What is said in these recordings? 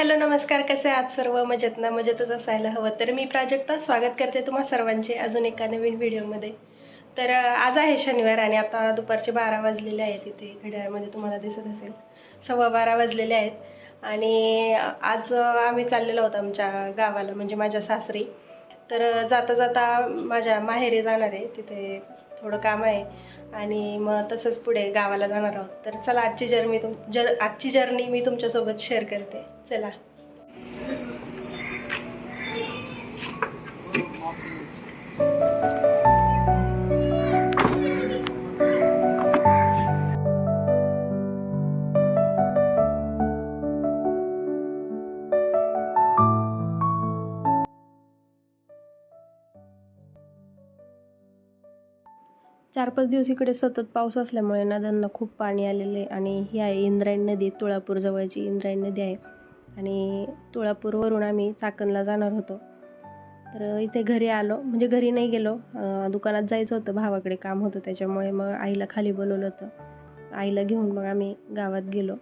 Hello नमस्कार. कसे आहात सर्व? मजेत ना? मजेतच असायला हवं. तर मी प्राजक्ता स्वागत करते तुम्हा सर्वांचे अजून एका नवीन व्हिडिओमध्ये. तर आज आहे शनिवार आणि आता दुपारचे बारा वाजलेले आहेत इथे. घड्याळामध्ये तुम्हाला दिसत असेल. सव्वा बारा वाजलेले आहेत. आणि आज आम्ही चाललेलो आहोत आमच्या गावाला म्हणजे माझ्या सासरी. तर जाता जाता माझ्या माहेरी जाणार आहे. तिथे थोडं काम आहे. आणि मग तसंच पुढे गावाला जाणार आहोत. तर चला आजची जर्नी तुम जर आजची जर्नी मी तुमच्यासोबत शेअर करते. चला. चार पाच दिवस इकडे सतत पाऊस असल्यामुळे नद्यांना खूप पाणी आलेलं आहे आणि ही आहे इंद्रायणी नदी तुळापूर जवळची इंद्रायणी नदी आहे. आणि तुळापूरवरून आम्ही चाकणला जाणार होतो. तर इथे घरी आलो म्हणजे घरी नाही गेलो. दुकानात जायचं होतं भावाकडे काम होतं त्याच्यामुळे मग आईला खाली बोलवलं होतं. आईला घेऊन मग आम्ही गावात गेलो.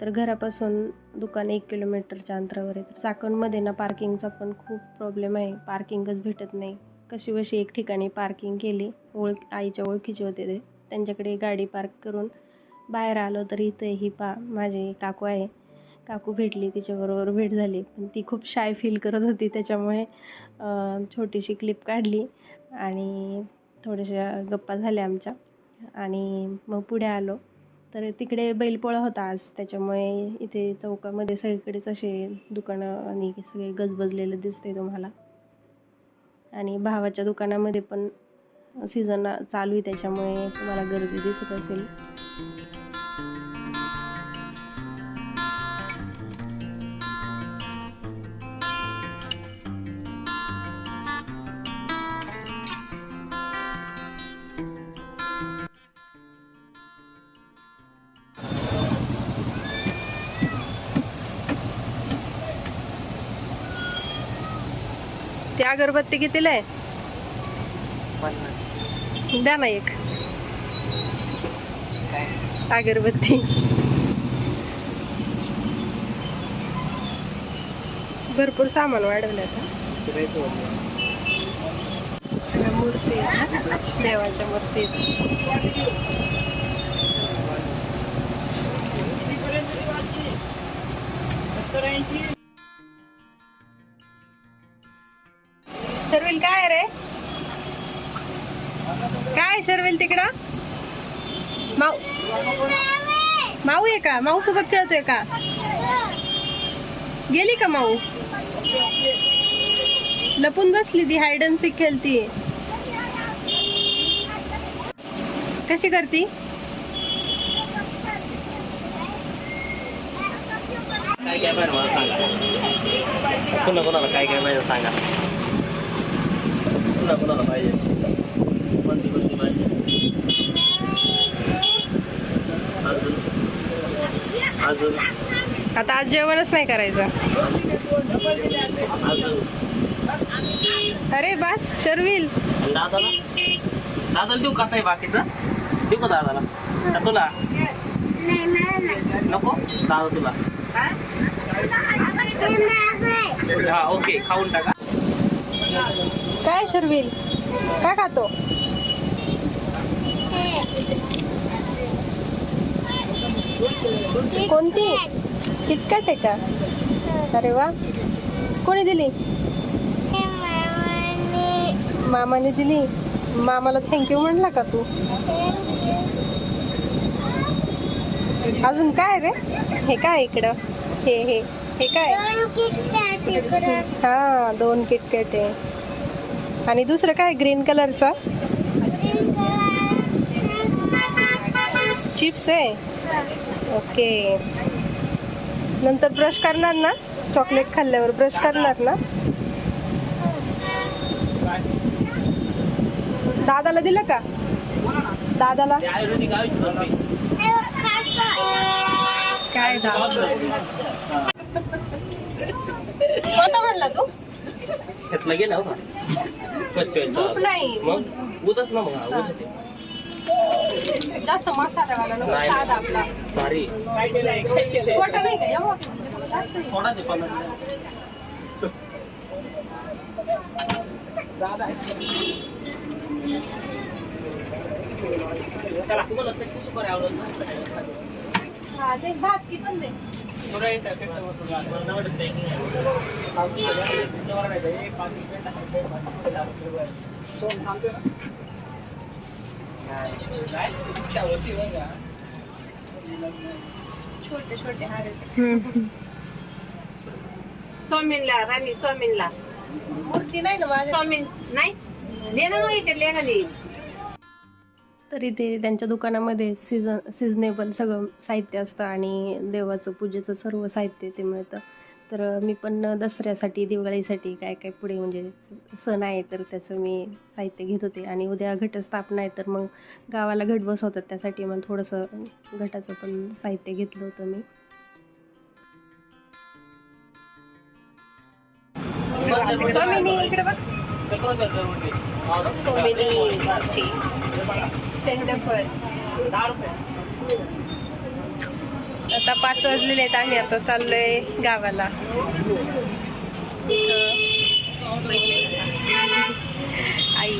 तर घरापासून दुकान एक किलोमीटरच्या अंतरावर आहे. तर चाकणमध्ये ना पार्किंगचा पण खूप प्रॉब्लेम आहे. पार्किंगच भेटत नाही. कशी वशी एक ठिकाणी पार्किंग केली ओळख आईच्या ओळखीचे होते ते. त्यांच्याकडे गाडी पार्क करून बाहेर आलो तर इथे ही पा माझी काकू आहे. काकू भेटली तिच्याबरोबर भेट झाली. पण ती खूप शाय फील करत होती त्याच्यामुळे छोटीशी क्लिप काढली आणि थोड्याशा गप्पा झाल्या आमच्या. आणि मग पुढे आलो. तर तिकडे बैलपोळा होता आज. त्याच्यामुळे इथे चौकामध्ये सगळीकडेच असे दुकानं आणि सगळे गजबजलेलं दिसते तुम्हाला. आणि भावाच्या दुकानामध्ये पण सीझन चालू आहे त्याच्यामुळे तुम्हाला गर्दी दिसत असेल. ते अगरबत्ती कितीला आहे? द्या ना एक. अगरबत्ती. भरपूर सामान वाढवलं आता. मूर्ती देवाच्या मूर्ती आहेत. शर्विल काय रे? काय शर्विल तिकडं? माऊ माऊ आहे का? माऊ सोबत खेळतोय का? गेली का माऊ? लपून बसली ती हायड अँड सीक खेळती. कशी करती? काय काय पाहिजे मला सांगा. पुन्हा कोणाला काय काय पाहिजे सांगा. कोणाला पाहिजे? कोणती गोष्टी पाहिजे? अजून? अजून? आता आज जेवणच नाही करायचं. अजून? अरे बस शर्विल. आणि दादाला? दादाला देऊ का काही बाकीचं? देऊ का दादाला? का तुला? नको? दादा तुला. हा ओके खाऊन टाका. काय शर्विल? काय खातो? कोणती? किटकॅट आहे का? अरे वा. कोणी दिली? मामाने दिली. मामाला थँक्यू म्हणला का तू? अजून काय रे? हे काय इकडं? हे हे हे काय? हा दोन किटकॅट आहे. आणि दुसरं काय? ग्रीन कलरचं चिप्स आहे? ओके नंतर ब्रश करणार ना? चॉकलेट खाल्ल्यावर ब्रश करणार ना? दादाला दिलं का? दादाला? काय दादा? कोणता म्हणला तू? घेतलं गेलं तूप नाही. मग उदच ना मग हा, उदच आहे. जास्त मसाल्यावाला नको नाही. साधा आपला. भारी. नाही का? एवढा थोडाच आहे. पन्नास चला तुम्हाला ते सुपारी आवडत ना हा ते भाजकी पण दे. नाही? छोटे छोटे हार राणी स्वामींला मूर्ती नाही ना माझ्या स्वामीन नाही? दे ना मग याच्यातली एखादी तरी ते त्यांच्या दुकानामध्ये सीझन सिजनेबल सगळं साहित्य असतं आणि देवाचं पूजेचं सर्व साहित्य ते मिळतं. तर मी पण दसऱ्यासाठी दिवाळीसाठी काय काय पुढे म्हणजे सण आहे तर त्याचं मी साहित्य घेत होते. आणि उद्या घटस्थापना आहे तर मग गावाला घट बसवतात त्यासाठी मग थोडंसं घटाचं पण साहित्य घेतलं होतं मी. स्वामिनी इकडे बघ. स्वामिनी आता पाच वाजलेले आहेत आम्ही आता चाललोय गावाला. आई.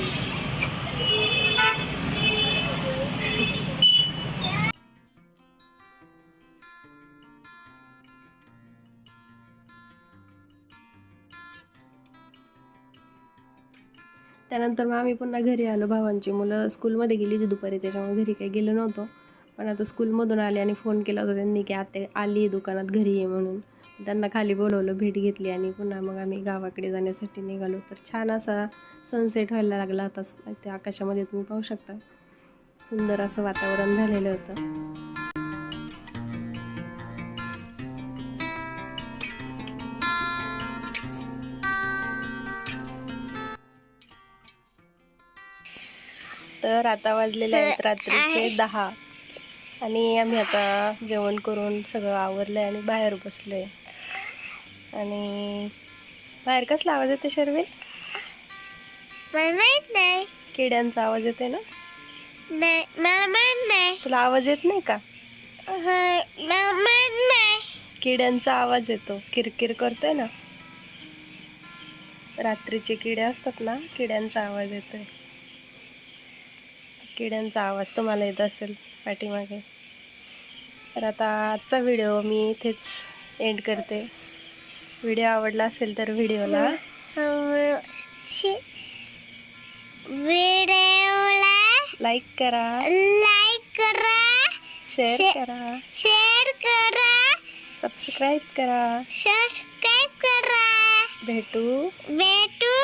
त्यानंतर मग आम्ही पुन्हा घरी आलो. भावांची मुलं स्कूलमध्ये गेली होती दुपारी त्याच्यामुळे घरी काही गेलो नव्हतो. पण आता स्कूलमधून आले आणि फोन केला होता त्यांनी की आता आली आहे दुकानात घरी ये म्हणून. त्यांना खाली बोलवलं भेट घेतली आणि पुन्हा मग आम्ही गावाकडे जाण्यासाठी निघालो. तर छान असा सनसेट व्हायला लागला होता. ते आकाशामध्ये तुम्ही पाहू शकता. सुंदर असं वातावरण झालेलं होतं. तर आता वाजलेले आहेत रात्रीचे दहा. आणि आम्ही आता जेवण करून सगळं आवरलं आहे आणि बाहेर बसलो आहे आणि बाहेर कसला आवाज येतो शर्विल? मला माहीत नाही. किड्यांचा आवाज येतोय ना? नाही मला माहीत नाही. तुला आवाज येत नाही का? हा, मला माहीत नाही. किड्यांचा आवाज येतो. किरकिर करतोय ना? रात्रीचे किडे असतात ना किड्यांचा आवाज येतोय. किड्यांचा आवाज तुम्हाला येत असेल पाठीमागे. तर आता आजचा व्हिडिओ मी इथेच एंड करते. व्हिडिओ आवडला असेल तर व्हिडिओला व्हिडिओला लाईक करा. लाईक करा. शेअर करा. शेअर करा. सबस्क्राईब करा. सबस्क्राईब करा. भेटू. भेटू.